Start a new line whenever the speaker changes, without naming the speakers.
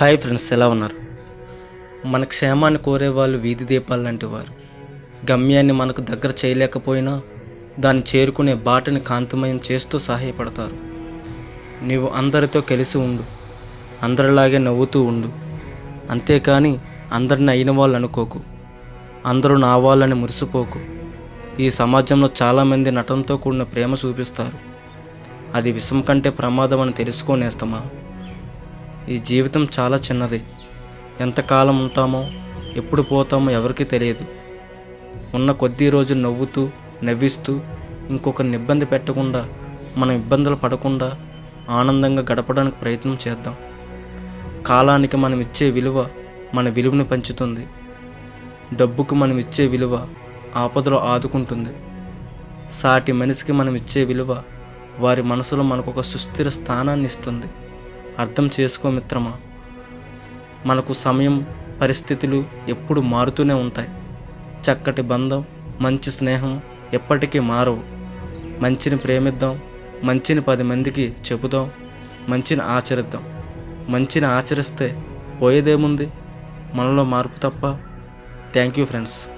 Hi friends ఎలా ఉన్నారు? మన క్షేమాన్ని కోరే వాళ్ళు వీధి దీపాలు లాంటి వారు. గమ్యాన్ని మనకు దగ్గర చేయలేకపోయినా దాన్ని చేరుకునే బాటని కాంతిమయం చేస్తూ సహాయపడతారు. నీవు అందరితో కలిసి ఉండు. అందరిలాగే నవ్వుతూ ఉండు. అంతేకాని అందరిని అయిన వాళ్ళు అనుకోకు. అందరూ నా వాళ్ళని మురిసిపోకు. ఈ సమాజంలో చాలామంది నటనతో కూడిన ప్రేమ చూపిస్తారు. అది విషం కంటే ప్రమాదం అని తెలుసుకోనేస్తామా? ఈ జీవితం చాలా చిన్నది. ఎంతకాలం ఉంటామో ఎప్పుడు పోతామో ఎవరికీ తెలియదు. ఉన్న కొద్ది రోజులు నవ్వుతూ నవ్విస్తూ ఇంకొకరిని ఇబ్బంది పెట్టకుండా మనం ఇబ్బందులు పడకుండా ఆనందంగా గడపడానికి ప్రయత్నం చేద్దాం. కాలానికి మనం ఇచ్చే విలువ మన విలువను పంచుతుంది. డబ్బుకు మనం ఇచ్చే విలువ ఆపదలో ఆదుకుంటుంది. సాటి మనిషికి మనం ఇచ్చే విలువ వారి మనసులో మనకు ఒక సుస్థిర స్థానాన్ని ఇస్తుంది. అర్థం చేసుకో మిత్రమా? మనకు సమయం పరిస్థితులు ఎప్పుడు మారుతూనే ఉంటాయి. చక్కటి బంధం మంచి స్నేహం ఎప్పటికీ మారవు. మంచిని ప్రేమిద్దాం మంచిని పది మందికి చెబుదాం మంచిని ఆచరిద్దాం. మంచిని ఆచరిస్తే పోయేదేముంది? మనలో మార్పు తప్ప. Thank you friends.